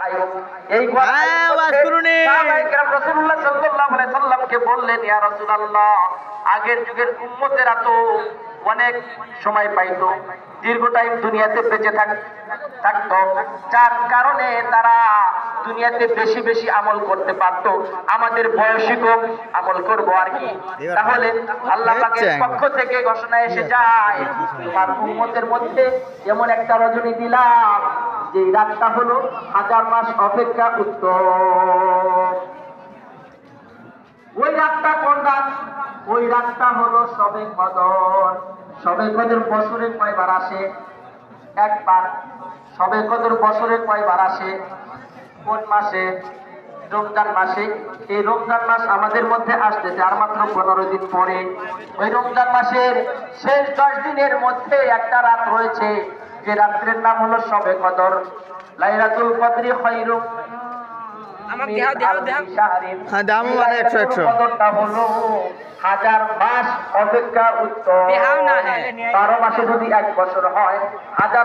এই হ্যাঁ, ওয়াজ করুনি। রাসূলুল্লাহ সাল্লাল্লাহু আলাইহি সাল্লামকে বললেন ইয়া রাসূলুল্লাহ আগের যুগের উম্মতেরা তো অনেক সময় পাইতো দীর্ঘ টাইম দুনিয়াতে বেঁচে থাক থাকতো। যার কারণে তারা দুনিয়াতে বেশি বেশি আমল করতে পারতো। আমাদের বয়সী কম আমল করব আর কি? তাহলে আল্লাহ পাকের পক্ষ থেকে ঘোষণা এসে যায় তোমার উম্মতের মধ্যে এমন একটা রজনী দিলাম যে রাতটা হলো হাজার মাস অপেক্ষা উত্তম। ওই রাতটা কোন রাত? ওই রাতটা হলো সবে কদর। সবে কদর বছরে কয়বার আসে? একবার। সবে কদর বছরে কয়বার আসে? কোন মাসে? রমজান মাসে। এই রমজান মাস আমাদের মধ্যে আসতেছে আর মাত্র পনেরো দিন পরে। ওই রমজান মাসের শেষ দশ দিনের মধ্যে একটা রাত রয়েছে। যে রাত্রের নাম হলো সবে কদর। লাইলাতুল কদরি খৈরু। হ্যাঁ, দামও মানে 100, 100 কদরটা হলো হাজার মাস অপেক্ষা উত্তম হ্যাঁ। বারো মাসে যদি এক বছর হয় হাজার